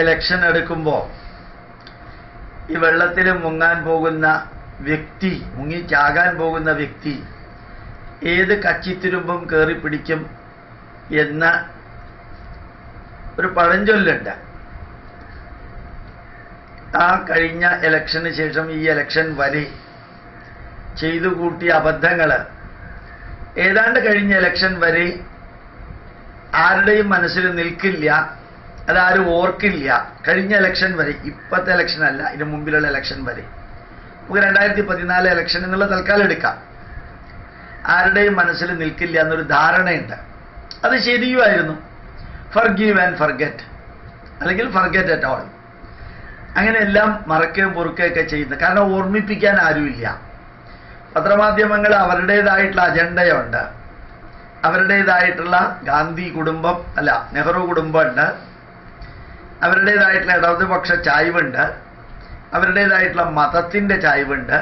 Election എടുക്കുമ്പോൾ ഈ വെള്ളത്തിൽ മുങ്ങാൻ പോകുന്ന വ്യക്തി മുങ്ങി ചാകാൻ പോകുന്ന വ്യക്തി ഏത് കച്ചിത്തുരുമ്പും കയറി പിടിക്കും എന്ന ഒരു പഴഞ്ചൊല്ലുണ്ട്. ആ കഴിഞ്ഞ ഇലക്ഷന് ശേഷം ഈ ഇലക്ഷൻ വരെ ചെയ്തു കൂട്ടിയ അബദ്ധങ്ങൾ ഏതാണ്ട് കഴിഞ്ഞ ഇലക്ഷൻ വരെ ആരുടെയും മനസ്സിൽ നിൽക്കില്ല. അതാരും ഓർക്കില്ല. കഴിഞ്ഞ ഇലക്ഷൻ വരെ ഇപ്പോഴത്തെ ഇലക്ഷൻ അല്ല ഇതിന് മുമ്പിലുള്ള ഇലക്ഷൻ വരെ. നമുക്ക് രണ്ടായിരത്തി പതിനാല് ഇലക്ഷൻ എന്നുള്ള തൽക്കാലം എടുക്കാം. ആരുടെയും മനസ്സിൽ നിൽക്കില്ല എന്നൊരു ധാരണയുണ്ട്. അത് ശരിയുമായിരുന്നു. ഫർഗീവ് ആൻഡ് ഫർഗറ്റ് അല്ലെങ്കിൽ ഫർഗറ്റ് അറ്റ് ഓൾ അങ്ങനെ എല്ലാം മറക്കുകയും പൊറുക്കുകയൊക്കെ ചെയ്യുന്നത് കാരണം ഓർമ്മിപ്പിക്കാൻ ആരുമില്ല. പത്രമാധ്യമങ്ങൾ അവരുടേതായിട്ടുള്ള അജണ്ടയുണ്ട്. അവരുടേതായിട്ടുള്ള ഗാന്ധി കുടുംബം അല്ല നെഹ്റു കുടുംബമുണ്ട്. അവരുടേതായിട്ടുള്ള ഇടതുപക്ഷ ചായ്വുണ്ട്. അവരുടേതായിട്ടുള്ള മതത്തിന്റെ ചായ്വുണ്ട്.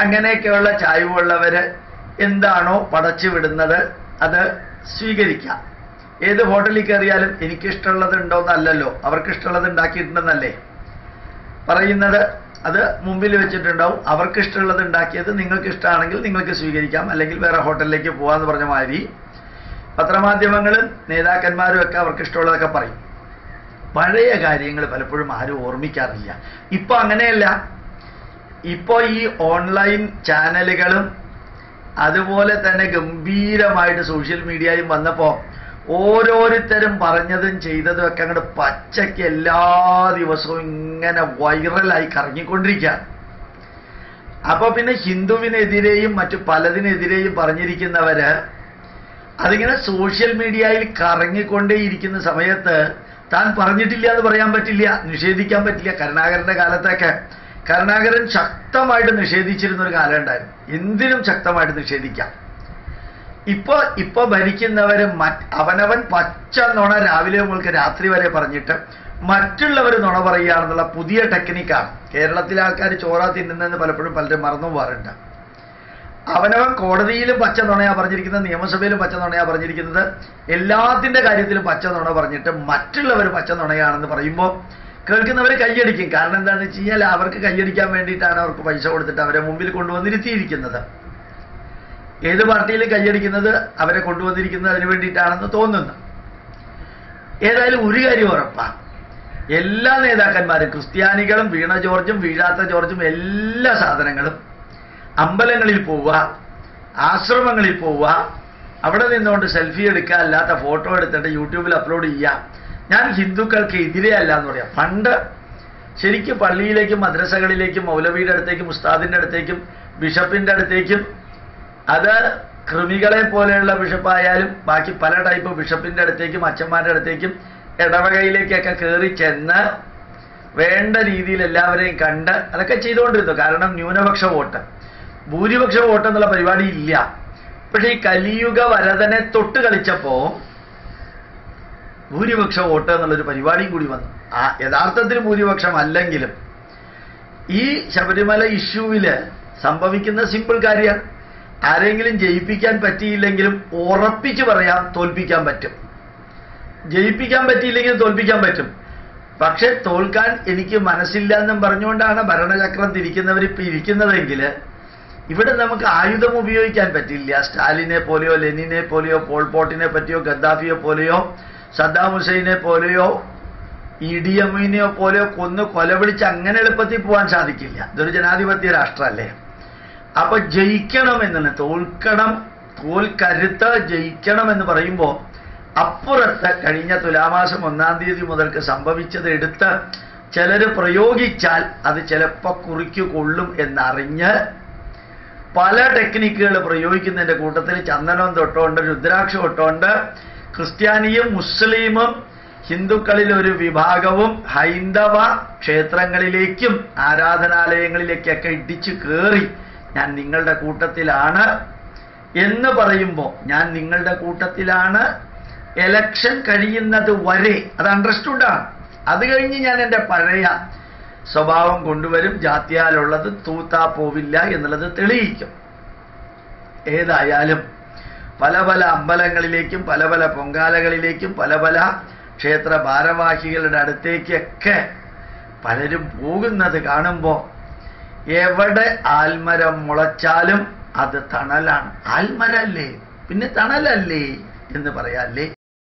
അങ്ങനെയൊക്കെയുള്ള ചായ്വുള്ളവര് എന്താണോ പടച്ചു വിടുന്നത് അത് സ്വീകരിക്കാം. ഏത് ഹോട്ടലിൽ കയറിയാലും എനിക്കിഷ്ടമുള്ളത് ഉണ്ടോന്നല്ലല്ലോ അവർക്കിഷ്ടമുള്ളത് ഉണ്ടാക്കിയിട്ടുണ്ടെന്നല്ലേ പറയുന്നത് അത് മുമ്പിൽ വെച്ചിട്ടുണ്ടാവും. അവർക്കിഷ്ടമുള്ളത് ഉണ്ടാക്കിയത് നിങ്ങൾക്ക് ഇഷ്ടമാണെങ്കിൽ നിങ്ങൾക്ക് സ്വീകരിക്കാം. അല്ലെങ്കിൽ വേറെ ഹോട്ടലിലേക്ക് പോകാമെന്ന് പറഞ്ഞ മാതിരി പത്രമാധ്യമങ്ങളും നേതാക്കന്മാരും ഒക്കെ അവർക്ക് ഇഷ്ടമുള്ളതൊക്കെ പറയും. പഴയ കാര്യങ്ങൾ പലപ്പോഴും ആരും ഓർമ്മിക്കാറില്ല. ഇപ്പൊ അങ്ങനെയല്ല. ഇപ്പോ ഈ ഓൺലൈൻ ചാനലുകളും അതുപോലെ തന്നെ ഗംഭീരമായിട്ട് സോഷ്യൽ മീഡിയയും വന്നപ്പോ ഓരോരുത്തരും പറഞ്ഞതും ചെയ്തതും ഒക്കെ അങ്ങോട്ട് പച്ചയ്ക്ക് എല്ലാ ദിവസവും ഇങ്ങനെ വൈറലായി കറങ്ങിക്കൊണ്ടിരിക്കുകയാണ്. അപ്പൊ പിന്നെ ഹിന്ദുവിനെതിരെയും മറ്റു പലതിനെതിരെയും പറഞ്ഞിരിക്കുന്നവര് അതിങ്ങനെ സോഷ്യൽ മീഡിയയിൽ കറങ്ങിക്കൊണ്ടേയിരിക്കുന്ന സമയത്ത് താൻ പറഞ്ഞിട്ടില്ല എന്ന് പറയാൻ പറ്റില്ല നിഷേധിക്കാൻ പറ്റില്ല. കരുണാകരന്റെ കാലത്തൊക്കെ കരുണാകരൻ ശക്തമായിട്ട് നിഷേധിച്ചിരുന്ന ഒരു കാലം ഉണ്ടായിരുന്നു. എന്തിനും ശക്തമായിട്ട് നിഷേധിക്കാം. ഇപ്പൊ ഇപ്പൊ ഭരിക്കുന്നവര് അവനവൻ പച്ച നുണ രാവിലെ മുതൽക്ക് രാത്രി വരെ പറഞ്ഞിട്ട് മറ്റുള്ളവർ നുണ പറയുകയാണെന്നുള്ള പുതിയ ടെക്നിക്കാണ്. കേരളത്തിലെ ആൾക്കാർ ചോറ തിന്നുന്നതെന്ന് പലപ്പോഴും പലരും മറന്നു പോകാറുണ്ട്. അവനവൻ കോടതിയിലും പച്ച നുണയാ പറഞ്ഞിരിക്കുന്നത് നിയമസഭയിലും പച്ച നുണയാ പറഞ്ഞിരിക്കുന്നത്. എല്ലാത്തിന്റെ കാര്യത്തിലും പച്ച നുണ പറഞ്ഞിട്ട് മറ്റുള്ളവർ പച്ച നുണയാണെന്ന് പറയുമ്പോൾ കേൾക്കുന്നവർ കയ്യടിക്കും കാരണം എന്താണെന്ന് വെച്ച് കഴിഞ്ഞാൽ അവർക്ക് കയ്യടിക്കാൻ വേണ്ടിയിട്ടാണ് അവർക്ക് പൈസ കൊടുത്തിട്ട് അവരെ മുമ്പിൽ കൊണ്ടുവന്നിരുത്തിയിരിക്കുന്നത്. ഏത് പാർട്ടിയിൽ കൈയടിക്കുന്നത് അവരെ കൊണ്ടുവന്നിരിക്കുന്നത് അതിന് വേണ്ടിയിട്ടാണെന്ന് തോന്നുന്നു. ഏതായാലും ഒരു കാര്യം ഉറപ്പാണ് എല്ലാ നേതാക്കന്മാരും ക്രിസ്ത്യാനികളും വീണ ജോർജും വീഴാത്ത ജോർജും എല്ലാ സാധനങ്ങളും അമ്പലങ്ങളിൽ പോവുക ആശ്രമങ്ങളിൽ പോവുക അവിടെ നിന്നുകൊണ്ട് സെൽഫി എടുക്കുക അല്ലാത്ത ഫോട്ടോ എടുത്തിട്ട് യൂട്യൂബിൽ അപ്ലോഡ് ചെയ്യുക. ഞാൻ ഹിന്ദുക്കൾക്ക് എതിരെ അല്ല എന്ന് പറയാം. പണ്ട് ശരിക്കും പള്ളിയിലേക്കും മദ്രസകളിലേക്കും മൗലവിയുടെ അടുത്തേക്കും ഉസ്താദിന്റെ അടുത്തേക്കും ബിഷപ്പിന്റെ അടുത്തേക്കും അത് കൃമികളെ പോലെയുള്ള ബിഷപ്പായാലും ബാക്കി പല ടൈപ്പ് ബിഷപ്പിന്റെ അടുത്തേക്കും അച്ഛന്മാരുടെ അടുത്തേക്കും ഇടവകയിലേക്കൊക്കെ കയറി ചെന്ന് വേണ്ട രീതിയിൽ എല്ലാവരെയും കണ്ട് അതൊക്കെ ചെയ്തുകൊണ്ടിരുന്നു. കാരണം ന്യൂനപക്ഷ വോട്ട്. ഭൂരിപക്ഷ വോട്ട് എന്നുള്ള പരിപാടി ഇല്ല. പക്ഷെ ഈ കലിയുഗ വരതനെ തൊട്ട് കളിച്ചപ്പോ ഭൂരിപക്ഷ വോട്ട് എന്നുള്ളൊരു പരിപാടിയും കൂടി വന്നു. ആ യഥാർത്ഥത്തിൽ ഭൂരിപക്ഷം അല്ലെങ്കിലും ഈ ശബരിമല ഇഷ്യൂവിൽ സംഭവിക്കുന്ന സിമ്പിൾ കാര്യമാണ് ആരെങ്കിലും ജയിപ്പിക്കാൻ പറ്റിയില്ലെങ്കിലും ഉറപ്പിച്ച് പറയാം തോൽപ്പിക്കാൻ പറ്റും. ജയിപ്പിക്കാൻ പറ്റിയില്ലെങ്കിൽ തോൽപ്പിക്കാൻ പറ്റും. പക്ഷെ തോൽക്കാൻ എനിക്ക് മനസ്സില്ല എന്നും പറഞ്ഞുകൊണ്ടാണ് ഭരണചക്രം തിരിക്കുന്നവർ ഇപ്പൊ ഇരിക്കുന്നതെങ്കിൽ ഇവിടെ നമുക്ക് ആയുധം ഉപയോഗിക്കാൻ പറ്റില്ല. സ്റ്റാലിനെ പോലെയോ ലെനിനെ പോലെയോ പോൾപോട്ടിനെ പറ്റിയോ ഗദ്ദാഫിയെ പോലെയോ സദ്ദാം ഹുസൈനെ പോലെയോ ഇ ഡി എമ്മിനെയോ പോലെയോ കൊന്ന് കൊലവിളിച്ച് അങ്ങനെ എളുപ്പത്തിൽ പോകാൻ സാധിക്കില്ല. ഇതൊരു ജനാധിപത്യ രാഷ്ട്രമല്ലേ? അപ്പൊ ജയിക്കണം എന്നാണ് തോൽക്കണം തോൽക്കരുത്ത് ജയിക്കണം എന്ന് പറയുമ്പോൾ അപ്പുറത്ത് കഴിഞ്ഞ തുലാമാസം ഒന്നാം തീയതി മുതൽക്ക് സംഭവിച്ചത് എടുത്ത് ചിലർ പ്രയോഗിച്ചാൽ അത് ചിലപ്പോൾ കുറിക്കു കൊള്ളും എന്നറിഞ്ഞ് പല ടെക്നിക്കുകൾ പ്രയോഗിക്കുന്നതിന്റെ കൂട്ടത്തിൽ ചന്ദനം തൊട്ടുണ്ട് രുദ്രാക്ഷം തൊട്ടുണ്ട് ക്രിസ്ത്യാനിയും മുസ്ലിമും ഹിന്ദുക്കളിൽ ഒരു വിഭാഗവും ഹൈന്ദവ ക്ഷേത്രങ്ങളിലേക്കും ആരാധനാലയങ്ങളിലേക്കൊക്കെ ഇടിച്ചു കയറി ഞാൻ നിങ്ങളുടെ കൂട്ടത്തിലാണ് എന്ന് പറയുമ്പോൾ ഞാൻ നിങ്ങളുടെ കൂട്ടത്തിലാണ്. എലക്ഷൻ കഴിയുന്നത് വരെ അത് അണ്ടർസ്റ്റുഡാണ് അത് കഴിഞ്ഞ് ഞാൻ എന്റെ പഴയ സ്വഭാവം കൊണ്ടുവരും ജാത്യാലുള്ളത് തൂത്താ പോവില്ല എന്നുള്ളത് തെളിയിക്കും. ഏതായാലും പല പല അമ്പലങ്ങളിലേക്കും പല പല പൊങ്കാലകളിലേക്കും പല പല ക്ഷേത്ര ഭാരവാഹികളുടെ അടുത്തേക്കൊക്കെ പലരും പോകുന്നത് കാണുമ്പോൾ എവിടെ ആൽമരം മുളച്ചാലും അത് തണലാണ്. ആൽമരല്ലേ? പിന്നെ തണലല്ലേ എന്ന് പറയാല്ലേ?